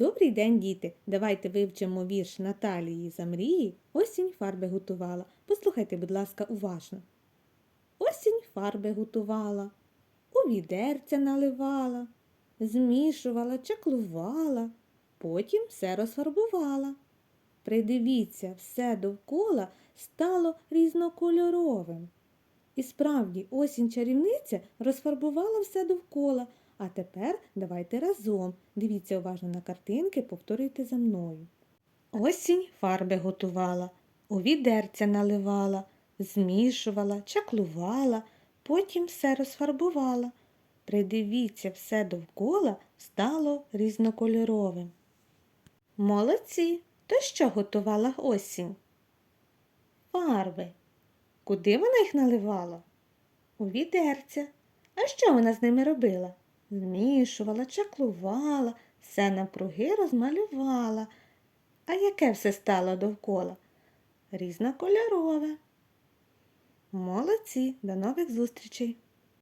Добрий день, діти! Давайте вивчимо вірш Наталії Замрії. Осінь фарби готувала. Послухайте, будь ласка, уважно. Осінь фарби готувала, у відерця наливала, змішувала, чаклувала, потім все розфарбувала. Придивіться, все довкола стало різнокольоровим. І справді, осінь чарівниця розфарбувала все довкола. А тепер давайте разом. Дивіться уважно на картинки, повторюйте за мною. Осінь фарби готувала, у відерця наливала, змішувала, чаклувала, потім все розфарбувала. Придивіться, все довкола стало різнокольоровим. Молодці! То що готувала осінь? Фарби. Куди вона їх наливала? У відерця. А що вона з ними робила? Змішувала, чаклувала, все навкруги розмалювала. А яке все стало довкола? Різнокольорове. Молодці, до нових зустрічей!